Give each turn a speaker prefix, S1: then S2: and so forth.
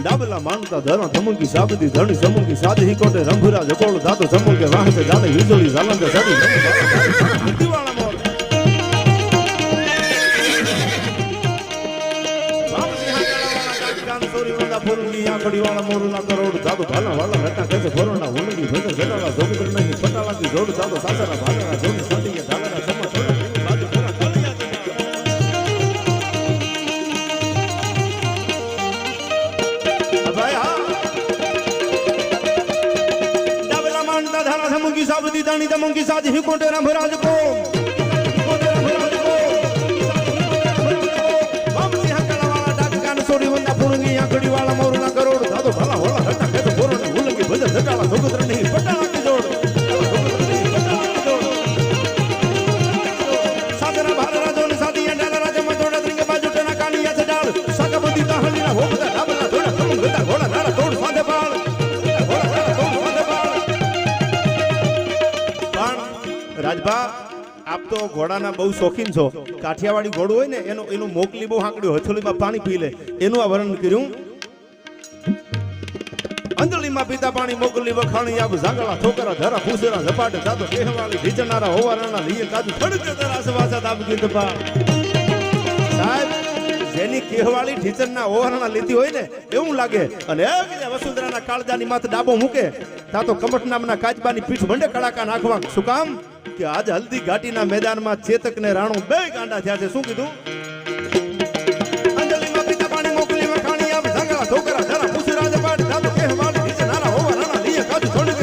S1: ડાબલા માનતા ધરા ધમકી સાબદી ધણી સમુકી સાધી કોટે રંભુરા જકોળ ધાતો સમુકે વાહતે જાતે વીજળી ઝાલંકે સાડી દિવાળા મોર વાળા મોરુના કરોડ ધાતો ભાલા વાળા રટા કેસે ફોરણા હુંડી ભજન જટાલા જોગી નહીં પટાલાથી જોડ ધાતો સાસરા ભાગરા ધારા ધમકી સાબદી દાણી ધમકી સાજી હિકોટે રામરાજ કો રાજભા, આપ તો ઘોડાના બહુ શોખીન છો. કાઠિયાવાડી ઘોડું હોય ને, એનું એનું મોકલી બહુ હાંકડ્યું હથોલીમાં પાણી પી લે. એનું આ વર્ણન કર્યું. અંજલિમાં પીતા પાણી મોકલી વખાણી આવ ઝાંગળા છોકરા ધરા ફૂસરા ઝપાટ જાતો કેહવાળી ભીજનારા, હોવારાના લીએ કાજુ ફડકે તરા સવાસા દાબ ગીતપા સાહેબ, જેની કેહવાળી ઢીચરના ઓહરણા લીધી હોય ને, એવું લાગે. અને વસુંધરાના કાળજાની માથે ડાબો મૂકે. તા તો કમટ નામના કાચબાની પીઠ ભંડે કડાકા નાખવા શું કામ? કે આજ હલ્દી ઘાટીના મેદાનમાં ચેતક ને રાણુ બે ગાંડા થયા છે. શું કીધું? છોકરા જરા પૂછી રાજ પાટ દાદો કહેવાડ નીચે નારા હોવા રાણા. લીએ કાજુ છોડી